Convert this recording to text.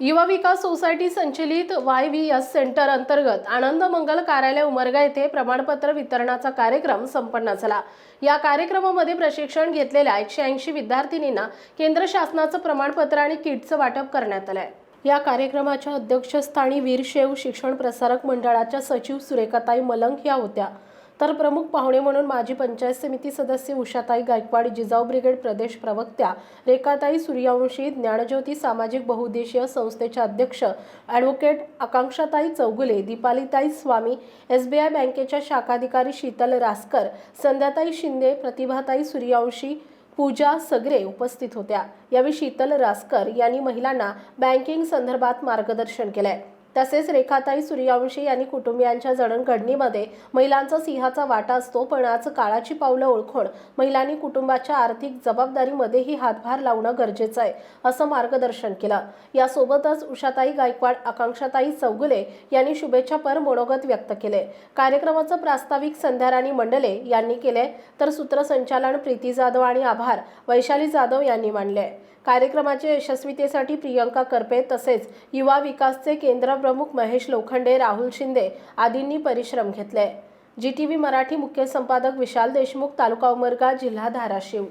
युवा विकास सोसायटी संचलित Y V S centre अंतर्गत आनंद मंगल कार्यालय उमरगा येथे प्रमाणपत्र वितरणाचा कार्यक्रम संपन्न झाला. या कार्यक्रमामध्ये प्रशिक्षण घेतलेल्या एकशे ऐंशी विद्यार्थिनींना केंद्र शासनाचं प्रमाणपत्र आणि किटचं वाटप करण्यात आलंय. या कार्यक्रमाच्या अध्यक्षस्थानी वीरशैव शिक्षण प्रसारक मंडळाच्या सचिव सुरेखाताई मलंक या होत्या. तर प्रमुख पाहुणे म्हणून माजी पंचायत समिती सदस्य उषाताई गायकवाड जिजाऊ ब्रिगेड प्रदेश प्रवक्त्या रेखाताई सूर्यवंशी ज्ञानज्योती सामाजिक बहुउद्देशीय संस्थेच्या अध्यक्ष advocate Akankshatai Chougule Deepalitai Swami S B I बँकेच्या शाखाधिकारी शीतल रासकर संध्याताई शिंदे प्रतिभाताई सूर्यवंशी पूजा सगरे उपस्थित होत्या. यावेळी शीतल रासकर यांनी महिलांना बँकिंग संदर्भात मार्गदर्शन केलं आहे तसेच रेखाताई सूर्यवंशी यांनी कुटुंबियांच्या जडणघडणीमध्ये महिलांचा सिंहाचा वाटा असतो पण आज काळाची पावलं ओळखून महिलांनी कुटुंबाच्या आर्थिक जबाबदारीमध्येही हातभार लावणं गरजेचं आहे असं मार्गदर्शन केलं. यासोबतच उषाताई गायकवाड आकांक्षाताई चौगुले यांनी शुभेच्छापर मनोगत व्यक्त केले. कार्यक्रमाचं प्रास्ताविक संध्याराणी मंडले यांनी केले तर सूत्रसंचालन प्रीती जाधव आणि आभार वैशाली जाधव यांनी मानले. कार्यक्रमाच्या यशस्वीतेसाठी प्रियंका करपे तसेच युवा विकासचे केंद्र प्रमुख महेश लोखंडे राहुल शिंदे आदींनी परिश्रम घेतले. जी टी व्ही मराठी मुख्य संपादक विशाल देशमुख तालुका उमरगा जिल्हा धाराशिव.